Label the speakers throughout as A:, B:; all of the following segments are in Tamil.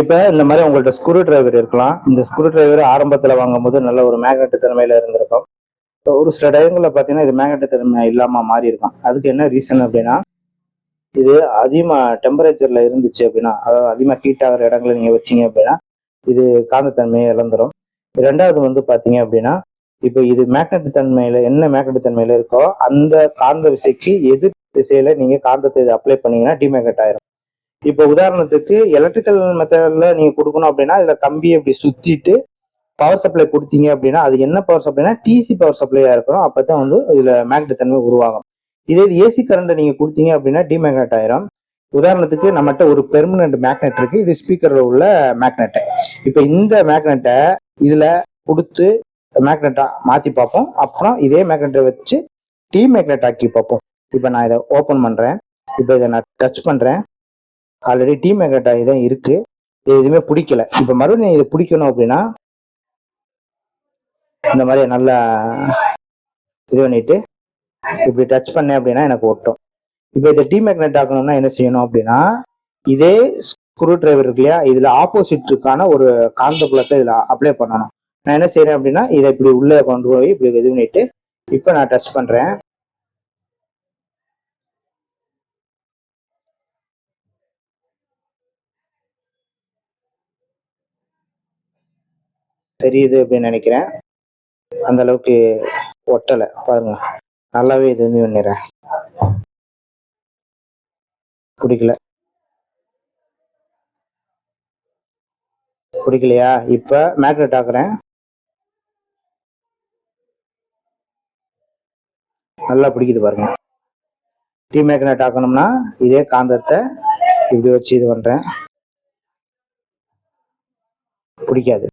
A: இப்போ இந்த மாதிரி உங்கள்ட்ட ஸ்க்ரூ டிரைவர் இருக்கலாம். இந்த ஸ்க்ரூ டிரைவர் ஆரம்பத்தில் வாங்கும்போது நல்ல ஒரு மேக்னெட் திறமையில இருந்திருக்கும். இப்போ ஒரு சில டயங்களில் பார்த்தீங்கன்னா இது மேக்னெட் திறமை இல்லாமல் மாறி இருக்கும். அதுக்கு என்ன ரீசன் அப்படின்னா இது அதிகமாக டெம்பரேச்சரில் இருந்துச்சு அப்படின்னா அதாவது அதிகமாக ஹீட் ஆகிற இடங்களை நீங்கள் வச்சீங்க அப்படின்னா இது காந்தத்தன்மையை இழந்துடும் ரெண்டாவது வந்து பார்த்தீங்க அப்படின்னா இப்போ இது மேக்னெட் தன்மையில என்ன மேக்னெட் தன்மையில இருக்கோ அந்த காந்த விசைக்கு எதிர் திசையில நீங்க காந்தத்தை அப்ளை பண்ணீங்கன்னா டிமேக்னெட் ஆயிரும். இப்போ உதாரணத்துக்கு எலக்ட்ரிக்கல் மெத்தட்ல நீங்க கொடுக்கணும் அப்படின்னா இதுல கம்பியை இப்படி சுத்திட்டு பவர் சப்ளை கொடுத்தீங்க அப்படின்னா அது என்ன பவர் சப்ளைனா டிசி பவர் சப்ளையா இருக்கணும். அப்பதான் வந்து இதுல மேக்னெட் தன்மை உருவாகும். இதே இது ஏசி கரண்ட்டை நீங்க கொடுத்தீங்க அப்படின்னா டிமேக்னெட் ஆயிரும். உதாரணத்துக்கு நம்மகிட்ட ஒரு பெர்மனன்ட் மேக்னெட் இருக்கு. இது ஸ்பீக்கர்ல உள்ள மேக்னெட் இப்போ இந்த மேக்னெட்டை இதுல கொடுத்து மேக்னெட்டா மாத்தி பார்ப்போம். அப்புறம் இதே மேக்னெட்டை வச்சு டி மேக்னெட் ஆக்கி பார்ப்போம். இப்போ நான் இதை ஓப்பன் பண்றேன். இப்போ இதை நான் டச் பண்றேன். ஆல்ரெடி டீம் மேக்னெட் ஆகி தான் இருக்கு. இது எதுவுமே பிடிக்கல. இப்போ மறுபடியும் இதை பிடிக்கணும் அப்படின்னா இந்த மாதிரி நல்லா இது பண்ணிட்டு இப்படி டச் பண்ணேன் அப்படின்னா எனக்கு ஒட்டும். இப்போ இதை டி மேக்னெட் ஆக்கணும்னா என்ன செய்யணும் அப்படின்னா இதே ஸ்க்ரூ டிரைவர் இருக்கு இல்லையா இதுல ஆப்போசிட்டுக்கான ஒரு காந்த புலத்தை இதுல அப்ளை பண்ணணும். நான் என்ன செய்யறேன் அப்படின்னா இதை இப்படி உள்ளே கொண்டு போய் இப்படி இது பண்ணிட்டு இப்போ நான் டச் பண்றேன். தெரியுது அப்படின்னு நினைக்கிறேன். அந்த அளவுக்கு ஒட்டலை. பாருங்க. நல்லாவே இது வந்து பண்ணிடுறேன் பிடிக்கல பிடிக்கலையா இப்ப மேக்னெட் ஆக்குறேன். நல்லா பிடிக்குது பாருங்க. டீ மேக்னெட் ஆக்கணும்னா இதே காந்தத்தை இப்படி வச்சு இது பண்றேன். பிடிக்காது.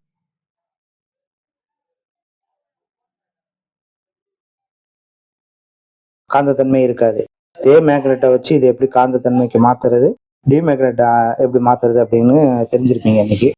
A: காந்தத்தன்மை இருக்காது. இதே மேக்னெட்டை வச்சு இது எப்படி காந்தத்தன்மைக்கு மாத்துறது? டிமேக்னெட்டா எப்படி மாத்துறது அப்படின்னு தெரிஞ்சிருப்பீங்க இன்னைக்கு.